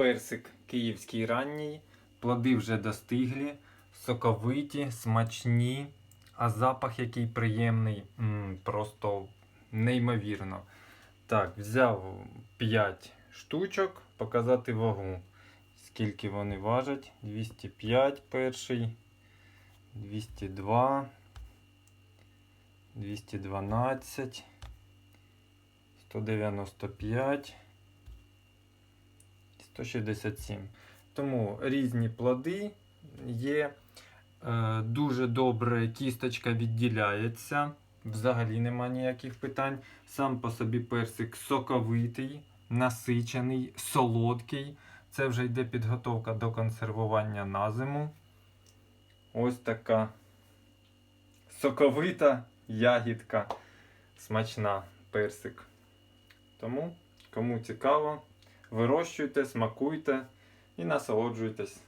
персик київський ранній. Плоди вже достиглі, соковиті, смачні, а запах який приємний, м, просто неймовірно. Так, взяв 5 штучок, показати вагу. Скільки вони важать? 205 перший, 202, 212, 195, 167. Тому різні плоди є. Е, Дуже добре кісточка відділяється. Взагалі нема ніяких питань. Сам по собі персик соковитий, насичений, солодкий. Це вже йде підготовка до консервування на зиму. Ось така соковита ягідка. Смачна персик. Тому, кому цікаво, вирощуйте, смакуйте і насолоджуйтесь.